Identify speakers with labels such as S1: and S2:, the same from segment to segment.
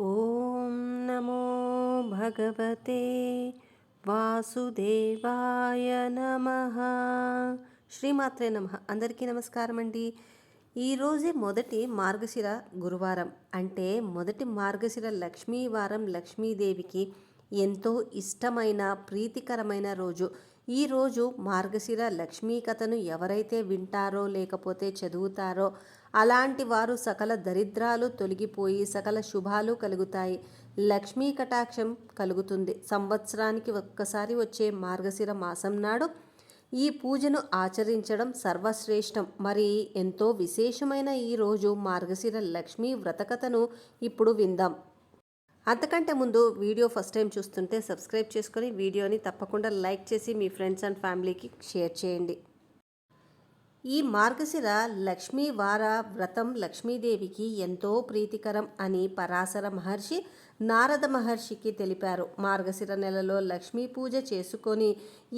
S1: ఓం నమో భగవతే వాసుదేవాయ నమ. శ్రీమాత్రే నమ. అందరికీ నమస్కారం అండి. ఈరోజే మొదటి మార్గశిర గురువారం. అంటే మొదటి మార్గశిర లక్ష్మీ వారం లక్ష్మీదేవికి ఎంతో ఇష్టమైన ప్రీతికరమైన రోజు. ఈరోజు మార్గశిర లక్ష్మీ కథను ఎవరైతే వింటారో లేకపోతే చదువుతారో అలాంటి వారు సకల దరిద్రాలు తొలగిపోయి సకల శుభాలు కలుగుతాయి. లక్ష్మీ కటాక్షం కలుగుతుంది. సంవత్సరానికి ఒక్కసారి వచ్చే మార్గశిర మాసం నాడు ఈ పూజను ఆచరించడం సర్వశ్రేష్టం. మరి ఎంతో విశేషమైన ఈ రోజు మార్గశిర లక్ష్మీ వ్రతకథను ఇప్పుడు విందాం. అంతకంటే ముందు వీడియో ఫస్ట్ టైం చూస్తుంటే సబ్స్క్రైబ్ చేసుకొని వీడియోని తప్పకుండా లైక్ చేసి మీ ఫ్రెండ్స్ అండ్ ఫ్యామిలీకి షేర్ చేయండి. ఈ మార్గశిర లక్ష్మీ వార వ్రతం లక్ష్మీదేవికి ఎంతో ప్రీతికరం అని పరాశర మహర్షి నారద మహర్షికి తెలిపారు. మార్గశిర నెలలో లక్ష్మీ పూజ చేసుకొని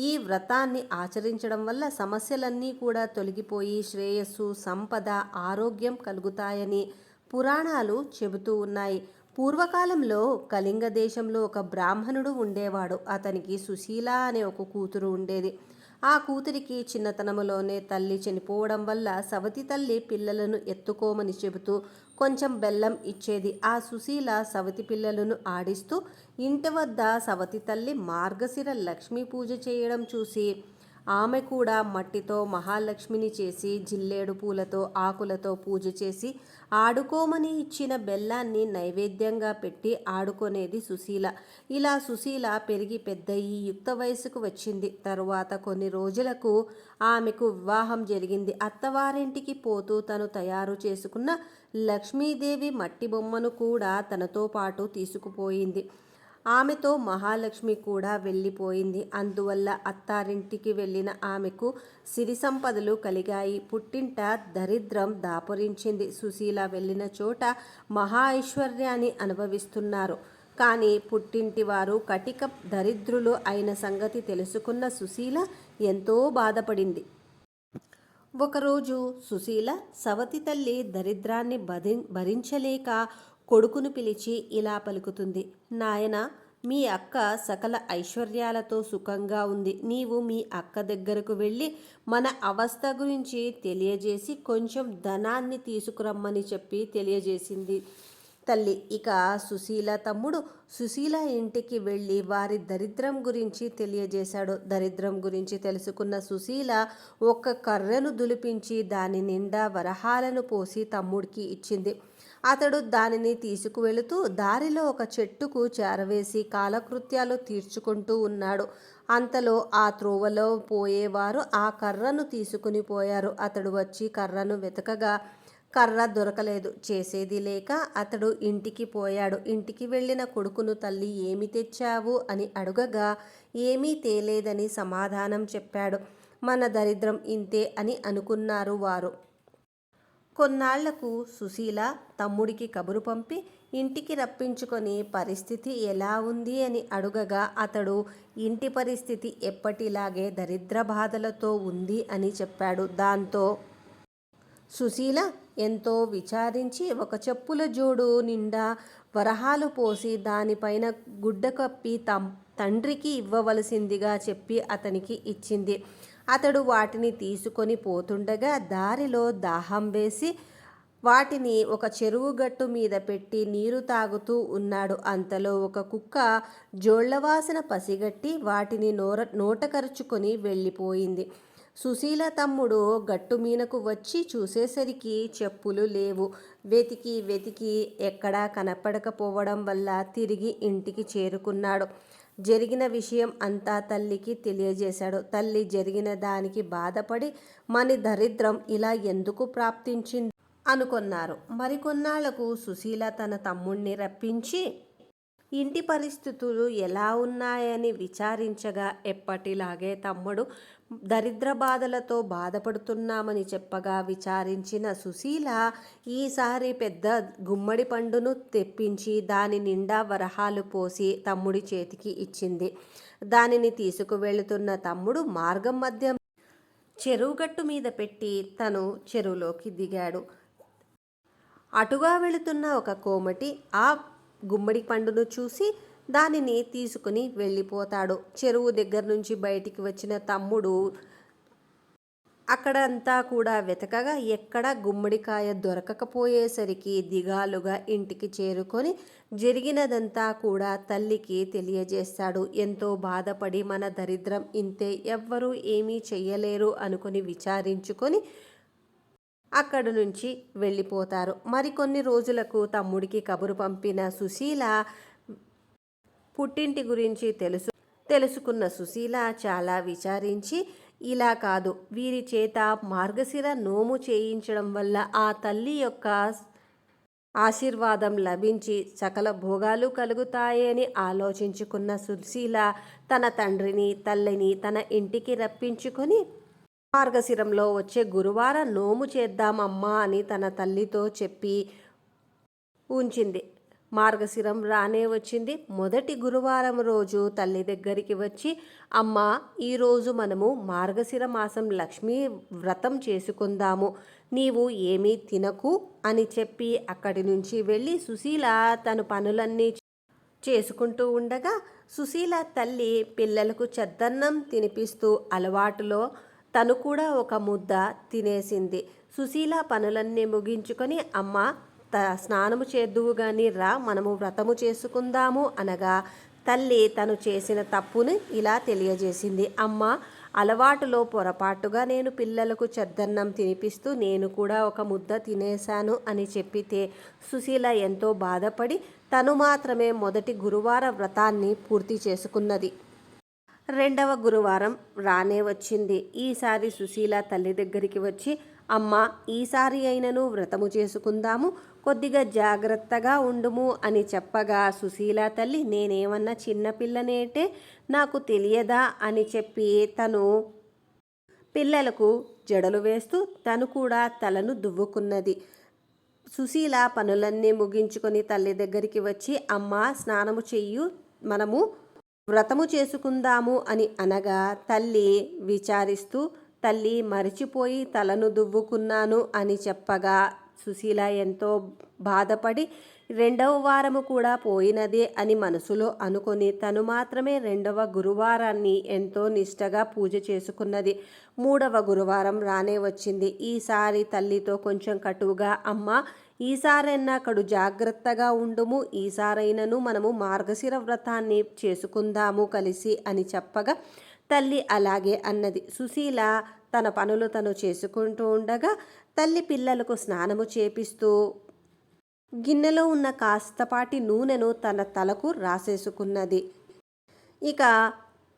S1: ఈ వ్రతాన్ని ఆచరించడం వల్ల సమస్యలన్నీ కూడా తొలగిపోయి శ్రేయస్సు సంపద ఆరోగ్యం కలుగుతాయని పురాణాలు చెబుతూ ఉన్నాయి. పూర్వకాలంలో కళింగ దేశంలో ఒక బ్రాహ్మణుడు ఉండేవాడు. అతనికి సుశీల అనే ఒక కూతురు ఉండేది. ఆ కూతురికి చిన్నతనంలోనే తల్లి చనిపోవడం వల్ల సవతి తల్లి పిల్లలను ఎత్తుకోమని చెబుతూ కొంచెం బెల్లం ఇచ్చేది. ఆ సుశీల సవతి పిల్లలను ఆడిస్తూ ఇంటి వద్ద సవతి తల్లి మార్గశిర లక్ష్మీ పూజ చేయడం చూసి ఆమె కూడా మట్టితో మహాలక్ష్మిని చేసి జిల్లేడు పూలతో ఆకులతో పూజ చేసి ఆడుకోమని ఇచ్చిన బెల్లాన్ని నైవేద్యంగా పెట్టి ఆడుకునేది సుశీల. ఇలా సుశీల పెరిగి పెద్దయి యుక్త వయసుకు వచ్చింది. తరువాత కొన్ని రోజులకు ఆమెకు వివాహం జరిగింది. అత్తవారింటికి పోతూ తను తయారు చేసుకున్న లక్ష్మీదేవి మట్టి బొమ్మను కూడా తనతో పాటు తీసుకుపోయింది. ఆమెతో మహాలక్ష్మి కూడా వెళ్ళిపోయింది. అందువల్ల అత్తారింటికి వెళ్ళిన ఆమెకు సిరి సంపదలు కలిగాయి. పుట్టింట దరిద్రం దాపురించింది. సుశీల వెళ్ళిన చోట మహా ఐశ్వర్యాన్ని అనుభవిస్తున్నారు. కానీ పుట్టింటి వారు కటిక దరిద్రులు అయిన సంగతి తెలుసుకున్న సుశీల ఎంతో బాధపడింది. ఒకరోజు సుశీల సవతి తల్లి దరిద్రాన్ని భరి భరించలేక కొడుకును పిలిచి ఇలా పలుకుతుంది. నాయన మీ అక్క సకల ఐశ్వర్యాలతో సుఖంగా ఉంది. నీవు మీ అక్క దగ్గరకు వెళ్ళి మన అవస్థ గురించి తెలియజేసి కొంచెం ధనాన్ని తీసుకురమ్మని చెప్పి తెలియజేసింది. తల్లి ఇక సుశీల తమ్ముడు సుశీల ఇంటికి వెళ్ళి వారి దరిద్రం గురించి తెలియజేశాడు. దరిద్రం గురించి తెలుసుకున్న సుశీల ఒక కర్రను దులిపించి దాని నిండా వరహాలను పోసి తమ్ముడికి ఇచ్చింది. అతడు దానిని తీసుకువెళుతూ దారిలో ఒక చెట్టుకు చేరవేసి కాలకృత్యాలు తీర్చుకుంటూ ఉన్నాడు. అంతలో ఆ త్రోవలో పోయేవారు ఆ కర్రను తీసుకుని పోయారు. అతడు వచ్చి కర్రను వెతకగా కర్ర దొరకలేదు. చేసేది లేక అతడు ఇంటికి పోయాడు. ఇంటికి వెళ్ళిన కొడుకును తల్లి ఏమి తెచ్చావు? అని అడుగగా ఏమీ తేలేదని సమాధానం చెప్పాడు. మన దరిద్రం ఇంతే అని అనుకున్నారు వారు. కొన్నాళ్ళకు సుశీల తమ్ముడికి కబురు పంపి ఇంటికి రప్పించుకొని పరిస్థితి ఎలా ఉంది అని అడుగగా అతడు ఇంటి పరిస్థితి ఎప్పటిలాగే దరిద్ర బాధలతో ఉంది అని చెప్పాడు. దాంతో సుశీల ఎంతో విచారించి ఒక చెప్పుల జోడు నిండా వరహాలు పోసి దానిపైన గుడ్డ కప్పి తం తండ్రికి ఇవ్వవలసిందిగా చెప్పి అతనికి ఇచ్చింది. అతడు వాటిని తీసుకొని పోతుండగా దారిలో దాహం వేసి వాటిని ఒక చెరువు గట్టు మీద పెట్టి నీరు తాగుతూ ఉన్నాడు. అంతలో ఒక కుక్క జోళ్ళవాసన పసిగట్టి వాటిని నోర నోటకరుచుకొని వెళ్ళిపోయింది. సుశీల తమ్ముడు గట్టు మీనకు వచ్చి చూసేసరికి చెప్పులు లేవు. వెతికి వెతికి ఎక్కడా కనపడకపోవడం వల్ల తిరిగి ఇంటికి చేరుకున్నాడు. జరిగిన విషయం అంతా తల్లికి తెలియజేశాడు. తల్లి జరిగిన దానికి బాధపడి మన దరిద్రం ఇలా ఎందుకు ప్రాప్తించింది? అనుకున్నారు. మరికొన్నాళ్ళకు సుశీల తన తమ్ముణ్ణి రప్పించి ఇంటి పరిస్థితులు ఎలా ఉన్నాయని విచారించగా ఎప్పటిలాగే తమ్ముడు దరిద్ర బాధలతో బాధపడుతున్నామని చెప్పగా విచారించిన సుశీల ఈసారి పెద్ద గుమ్మడి పండును తెప్పించి దాని నిండా వరహాలు పోసి తమ్ముడి చేతికి ఇచ్చింది. దానిని తీసుకువెళుతున్న తమ్ముడు మార్గం మధ్య చెరువుగట్టు మీద పెట్టి తను చెరువులోకి దిగాడు. అటుగా వెళుతున్న ఒక కోమటి ఆ గుమ్మడి పండును చూసి దానిని తీసుకుని వెళ్ళిపోతాడు. చెరువు దగ్గర నుంచి బయటికి వచ్చిన తమ్ముడు అక్కడంతా కూడా వెతకగా ఎక్కడ గుమ్మడికాయ దొరకకపోయేసరికి దిగాలుగా ఇంటికి చేరుకొని జరిగినదంతా కూడా తల్లికి తెలియజేస్తాడు. ఎంతో బాధపడి మన దరిద్రం ఇంతే ఎవ్వరూ ఏమీ చెయ్యలేరు అనుకుని విచారించుకొని అక్కడి నుంచి వెళ్ళిపోతారు. మరికొన్ని రోజులకు తమ్ముడికి కబురు పంపిన సుశీల పుట్టింటి గురించి తెలుసు తెలుసుకున్న సుశీల చాలా విచారించి ఇలా కాదు వీరి చేత మార్గశిర నోము చేయించడం వల్ల ఆ తల్లి యొక్క ఆశీర్వాదం లభించి సకల భోగాలు కలుగుతాయని ఆలోచించుకున్న సుశీల తన తండ్రిని తల్లిని తన ఇంటికి రప్పించుకొని మార్గశిరంలో వచ్చే గురువారం నోము చేద్దామమ్మా అని తన తల్లితో చెప్పి ఉంచింది. మార్గశిరం రానే వచ్చింది. మొదటి గురువారం రోజు తల్లి దగ్గరికి వచ్చి అమ్మ ఈరోజు మనము మార్గశిర మాసం లక్ష్మీ వ్రతం చేసుకుందాము. నీవు ఏమీ తినకు అని చెప్పి అక్కడి నుంచి వెళ్ళి సుశీల తన పనులన్నీ చేసుకుంటూ ఉండగా సుశీల తల్లి పిల్లలకు చెద్దన్నం తినిపిస్తూ అలవాటులో తను కూడా ఒక ముద్ద తినేసింది. సుశీల పనులన్నీ ముగించుకొని అమ్మ స్నానము చేద్దువు గాని రా మనము వ్రతము చేసుకుందాము అనగా తల్లి తను చేసిన తప్పుని ఇలా తెలియజేసింది. అమ్మ అలవాటులో పొరపాటుగా నేను పిల్లలకు చెద్దన్నం తినిపిస్తూ నేను కూడా ఒక ముద్ద తినేశాను అని చెప్పితే సుశీల ఎంతో బాధపడి తను మాత్రమే మొదటి గురువార వ్రతాన్ని పూర్తి చేసుకున్నది. రెండవ గురువారం రానే వచ్చింది. ఈసారి సుశీల తల్లి దగ్గరికి వచ్చి అమ్మ ఈసారి అయినను వ్రతము చేసుకుందాము కొద్దిగా జాగ్రత్తగా ఉండుము అని చెప్పగా సుశీల తల్లి నేనేమన్నా చిన్నపిల్లనేటే నాకు తెలియదా? అని చెప్పి తను పిల్లలకు జడలు వేస్తూ తను కూడా తలను దువ్వుకున్నది. సుశీల పనులన్నీ ముగించుకొని తల్లి దగ్గరికి వచ్చి అమ్మ స్నానము చెయ్యు మనము వ్రతము చేసుకుందాము అని అనగా తల్లి విచారిస్తూ తల్లి మరిచిపోయి తలను దువ్వుకున్నాను అని చెప్పగా సుశీల ఎంతో బాధపడి రెండవ వారము కూడా పోయినదే అని మనసులో అనుకొని తను మాత్రమే రెండవ గురువారాన్ని ఎంతో నిష్టగా పూజ చేసుకున్నది. మూడవ గురువారం రానే వచ్చింది. ఈసారి తల్లితో కొంచెం కటువుగా అమ్మ ఈసారైనా అక్కడ జాగ్రత్తగా ఉండుము. ఈసారైనను మనము మార్గశిర వ్రతాన్ని చేసుకుందాము కలిసి అని చెప్పగా తల్లి అలాగే అన్నది. సుశీల తన పనులు తను చేసుకుంటూ ఉండగా తల్లి పిల్లలకు స్నానము చేపిస్తూ గిన్నెలో ఉన్న కాస్తపాటి నూనెను తన తలకు రాసేసుకున్నది. ఇక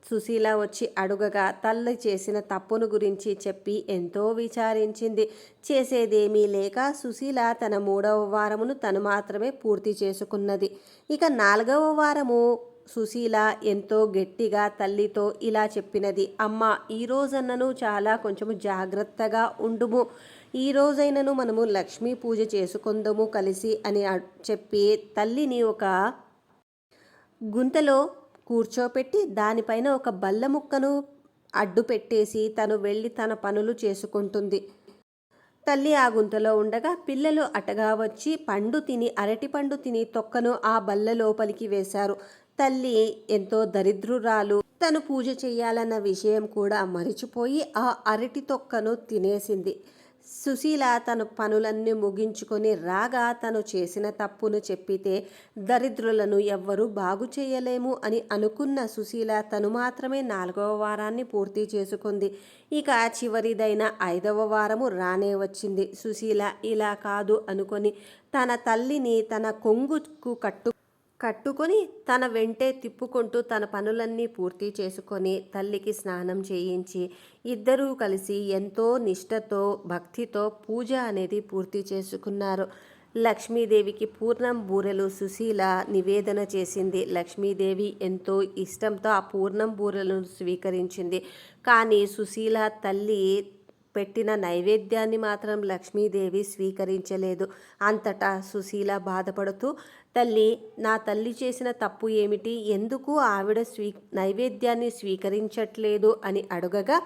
S1: సుశీల వచ్చి అడుగగా తల్లి చేసిన తప్పును గురించి చెప్పి ఎంతో విచారించింది. చేసేదేమీ లేక సుశీల తన మూడవ వారమును తను మాత్రమే పూర్తి చేసుకున్నది. ఇక నాలుగవ వారము సుశీల ఎంతో గట్టిగా తల్లితో ఇలా చెప్పినది. అమ్మ ఈ రోజన్నను చాలా కొంచెము జాగ్రత్తగా ఉండుము. ఈ రోజైనను మనము లక్ష్మీ పూజ చేసుకుందాము కలిసి అని చెప్పి తల్లిని ఒక గుంతలో కూర్చోపెట్టి దానిపైన ఒక బల్ల ముక్కను అడ్డు పెట్టేసి తను వెళ్ళి తన పనులు చేసుకుంటుంది. తల్లి ఆ గుంతలో ఉండగా పిల్లలు అటగా వచ్చి పండు తిని అరటి పండు తిని తొక్కను ఆ బల్ల లోపలికి వేశారు. తల్లి ఎంతో దరిద్రురాలు. తను పూజ చేయాలన్న విషయం కూడా మరిచిపోయి ఆ అరటి తొక్కను తినేసింది. సుశీల తన పనులన్నీ ముగించుకొని రాగా తను చేసిన తప్పును చెప్పితే దరిద్రులను ఎవ్వరూ బాగు చేయలేము అని అనుకున్న సుశీల తను మాత్రమే నాలుగవ వారాన్ని పూర్తి చేసుకుంది. ఇక చివరిదైన ఐదవ వారము రానే వచ్చింది. సుశీల ఇలా కాదు అనుకొని తన తల్లిని తన కొంగుకు కట్టు కట్టుకొని తన వెంటే తిప్పుకుంటూ తన పనులన్నీ పూర్తి చేసుకొని తల్లికి స్నానం చేయించి ఇద్దరూ కలిసి ఎంతో నిష్టతో భక్తితో పూజ అనేది పూర్తి చేసుకున్నారు. లక్ష్మీదేవికి పూర్ణం బూరెలు సుశీల నివేదన చేసింది. లక్ష్మీదేవి ఎంతో ఇష్టంతో ఆ పూర్ణం బూరెలను స్వీకరించింది. కానీ సుశీల తల్లి పెట్టిన నైవేద్యాన్ని మాత్రం లక్ష్మీదేవి స్వీకరించలేదు. అంతటా సుశీల బాధపడుతూ తల్లి నా తల్లి చేసిన తప్పు ఏమిటి? ఎందుకు ఆవిడ స్వీ నైవేద్యాన్ని స్వీకరించట్లేదు? అని అడగగా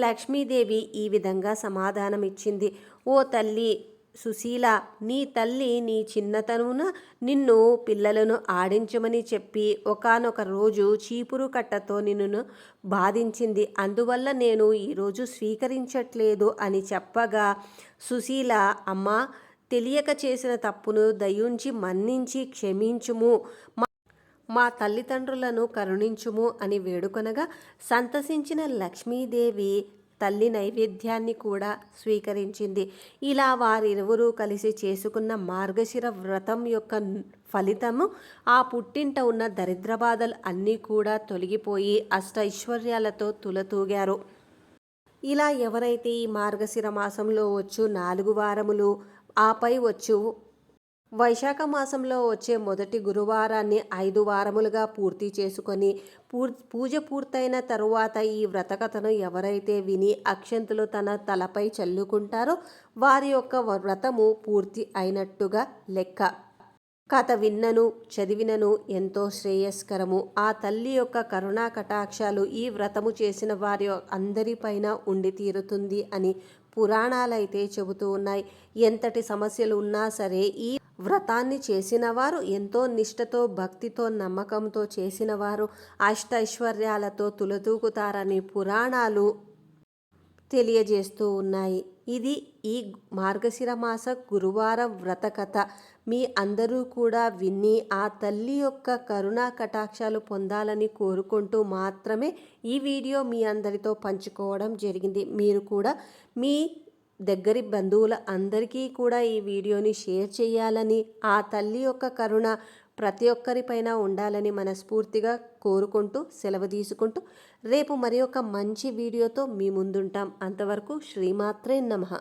S1: లక్ష్మీదేవి ఈ విధంగా సమాధానం ఇచ్చింది ఓ తల్లి సుశీల నీ తల్లి నీ చిన్నతనమున నిన్ను పిల్లలను ఆడించమని చెప్పి ఒకానొక రోజు చీపురు కట్టతో నిన్ను బాధించింది. అందువల్ల నేను ఈరోజు స్వీకరించట్లేదు అని చెప్పగా సుశీల అమ్మ తెలియక చేసిన తప్పును దయుంచి మన్నించి క్షమించుము. మా మా తల్లిదండ్రులను కరుణించుము అని వేడుకొనగా సంతసించిన లక్ష్మీదేవి తల్లి నైవేద్యాన్ని కూడా స్వీకరించింది. ఇలా వారిరువురూ కలిసి చేసుకున్న మార్గశిర వ్రతం యొక్క ఫలితము ఆ పుట్టింట ఉన్న దరిద్ర బాధలు అన్నీ కూడా తొలగిపోయి అష్ట ఐశ్వర్యాలతో తులతూగారు. ఇలా ఎవరైతే ఈ మార్గశిర మాసంలో వచ్చు నాలుగు వారములు ఆపై వచ్చు వైశాఖ మాసంలో వచ్చే మొదటి గురువారాన్ని ఐదు వారములుగా పూర్తి చేసుకొని పూర్ పూజ పూర్తయిన తరువాత ఈ వ్రతకథను ఎవరైతే విని అక్షంతులు తన తలపై చల్లుకుంటారో వారి యొక్క వ్రతము పూర్తి అయినట్టుగా లెక్క. కథ విన్నను చదివినను ఎంతో శ్రేయస్కరము. ఆ తల్లి యొక్క కరుణా కటాక్షాలు ఈ వ్రతము చేసిన వారి అందరిపైన ఉండి తీరుతుంది అని పురాణాలైతే చెబుతూ ఉన్నాయి. ఎంతటి సమస్యలు ఉన్నా సరే ఈ వ్రతాన్ని చేసిన వారు ఎంతో నిష్టతో భక్తితో నమ్మకంతో చేసిన వారు అష్టైశ్వర్యాలతో తులతూకుతారని పురాణాలు తెలియజేస్తూ ఉన్నాయి. ఇది ఈ మార్గశిర మాస గురువారం వ్రత కథ మీ అందరూ కూడా విని ఆ తల్లి యొక్క కరుణా కటాక్షాలు పొందాలని కోరుకుంటూ మాత్రమే ఈ వీడియో మీ అందరితో పంచుకోవడం జరిగింది. మీరు కూడా మీ దగ్గరి బంధువుల అందరికీ కూడా ఈ వీడియోని షేర్ చేయాలని ఆ తల్లి యొక్క కరుణ ప్రతి ఒక్కరిపైన ఉండాలని మనస్ఫూర్తిగా కోరుకుంటూ సెలవు తీసుకుంటూ రేపు మరి ఒక మంచి వీడియోతో మీ ముందుంటాం. అంతవరకు శ్రీమాత్రే నమః.